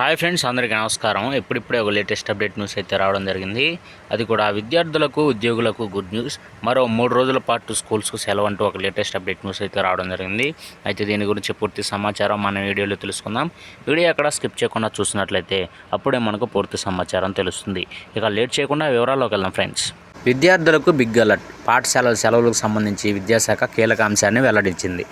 Hi friends అందరికీ నమస్కారం. ఇప్పుడిప్పుడే ఒక లేటెస్ట్ అప్డేట్ న్యూస్ అయితే రావడం జరిగింది. అది కూడా విద్యార్థులకు ఉద్యోగులకు గుడ్ న్యూస్. మరో మూడు రోజుల పాటు స్కూల్స్కు సెలవు అంటూ ఒక లేటెస్ట్ అప్డేట్ న్యూస్ అయితే రావడం జరిగింది. అయితే దీని గురించి పూర్తి సమాచారం మన వీడియోలో తెలుసుకుందాం. వీడియో ఎక్కడ స్కిప్ చేయకుండా చూసినట్లయితే అప్పుడే మనకు పూర్తి సమాచారం తెలుస్తుంది. ఇక లేట్ చేయకుండా వివరాల్లోకి వెళ్దాం ఫ్రెండ్స్. విద్యార్థులకు బిగ్ అలర్ట్. పాఠశాలల సెలవులకు సంబంధించి విద్యాశాఖ కీలక అంశాన్ని వెల్లడించింది.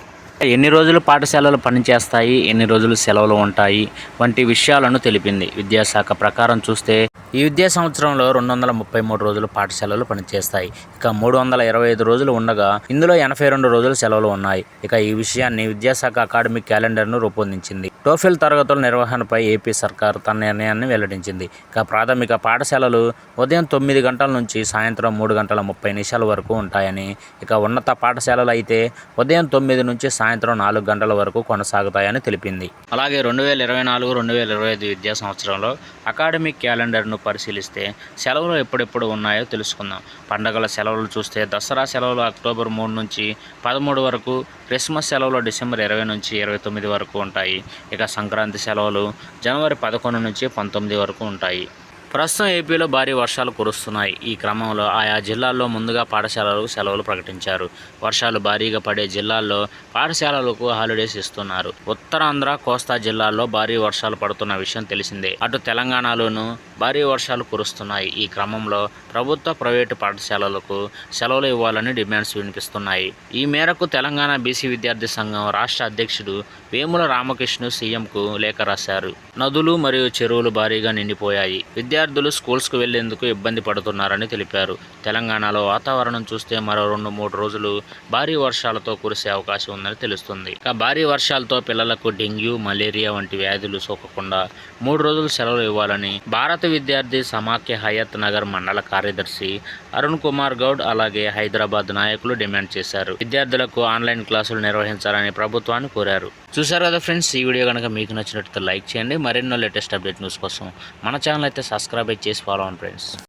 ఎన్ని రోజులు పాఠశాలలు పనిచేస్తాయి ఎన్ని రోజులు సెలవులు ఉంటాయి వంటి విషయాలను తెలిపింది విద్యాశాఖ ప్రకారం చూస్తే. ఈ విద్యా సంవత్సరంలో రెండు వందల ముప్పై మూడు రోజులు పాఠశాలలు పనిచేస్తాయి. ఇక మూడు వందల ఇరవై ఐదు రోజులు ఉండగా ఇందులో ఎనభై రెండు రోజులు సెలవులు ఉన్నాయి. ఇక ఈ విషయాన్ని విద్యాశాఖ అకాడమిక్ క్యాలెండర్ను రూపొందించింది. టోఫెల్ తరగతుల నిర్వహణపై ఏపీ సర్కార్ తన నిర్ణయాన్ని వెల్లడించింది. ఇక ప్రాథమిక పాఠశాలలు ఉదయం తొమ్మిది గంటల నుంచి సాయంత్రం మూడు గంటల ముప్పై నిమిషాల వరకు ఉంటాయని ఇక ఉన్నత పాఠశాలలు అయితే ఉదయం తొమ్మిది నుంచి సాయంత్రం సాయంత్రం నాలుగు గంటల వరకు కొనసాగుతాయని తెలిపింది. అలాగే రెండు వేల ఇరవై నాలుగు రెండు వేల ఇరవై ఐదు విద్యా సంవత్సరంలో అకాడమిక్ క్యాలెండర్ను పరిశీలిస్తే సెలవులు ఎప్పుడెప్పుడు ఉన్నాయో తెలుసుకుందాం. పండగల సెలవులు చూస్తే దసరా సెలవులు అక్టోబర్ మూడు నుంచి పదమూడు వరకు క్రిస్మస్ సెలవులు డిసెంబర్ ఇరవై నుంచి ఇరవై తొమ్మిది వరకు ఉంటాయి. ఇక సంక్రాంతి సెలవులు జనవరి పదకొండు నుంచి పంతొమ్మిది వరకు ఉంటాయి. ప్రస్తుతం ఏపీలో భారీ వర్షాలు కురుస్తున్నాయి. ఈ క్రమంలో ఆయా జిల్లాల్లో ముందుగా పాఠశాలలకు సెలవులు ప్రకటించారు. వర్షాలు భారీగా పడే జిల్లాల్లో పాఠశాలలకు హాలిడేస్ ఇస్తున్నారు. ఉత్తరాంధ్ర కోస్తా జిల్లాల్లో భారీ వర్షాలు పడుతున్న విషయం తెలిసిందే. అటు తెలంగాణలోనూ భారీ వర్షాలు కురుస్తున్నాయి. ఈ క్రమంలో ప్రభుత్వ ప్రైవేటు పాఠశాలలకు సెలవులు ఇవ్వాలని డిమాండ్స్ వినిపిస్తున్నాయి. ఈ మేరకు తెలంగాణ బీసీ విద్యార్థి సంఘం రాష్ట్ర అధ్యక్షుడు వేముల రామకృష్ణ సీఎంకు లేఖ రాశారు. నదులు మరియు చెరువులు భారీగా నిండిపోయాయి. విద్యార్థులు స్కూల్స్కు వెళ్ళేందుకు ఇబ్బంది పడుతున్నారని తెలిపారు. తెలంగాణలో వాతావరణం చూస్తే మరో రెండు మూడు రోజులు భారీ వర్షాలతో కురిసే అవకాశం ఉందని తెలుస్తుంది. ఇక భారీ వర్షాలతో పిల్లలకు డెంగ్యూ మలేరియా వంటి వ్యాధులు సోకకుండా మూడు రోజులు సెలవులు ఇవ్వాలని భారత విద్యార్థి సమాఖ్య హయత్ నగర్ మండల కార్యదర్శి అరుణ్ కుమార్ గౌడ్ అలాగే హైదరాబాద్ నాయకులు డిమాండ్ చేశారు. విద్యార్థులకు ఆన్లైన్ క్లాసులు నిర్వహించాలని ప్రభుత్వాన్ని కోరారు. చూసారు కదా ఫ్రెండ్స్ ఈ వీడియో కనుక మీకు నచ్చినట్లయితే లైక్ చేయండి. మరెన్నో లేటెస్ట్ అప్డేట్ న్యూస్ కోసం మన ఛానల్ అయితే సబ్స్క్రైబ్ చేసి ఫాలో అవ్వండి ఫ్రెండ్స్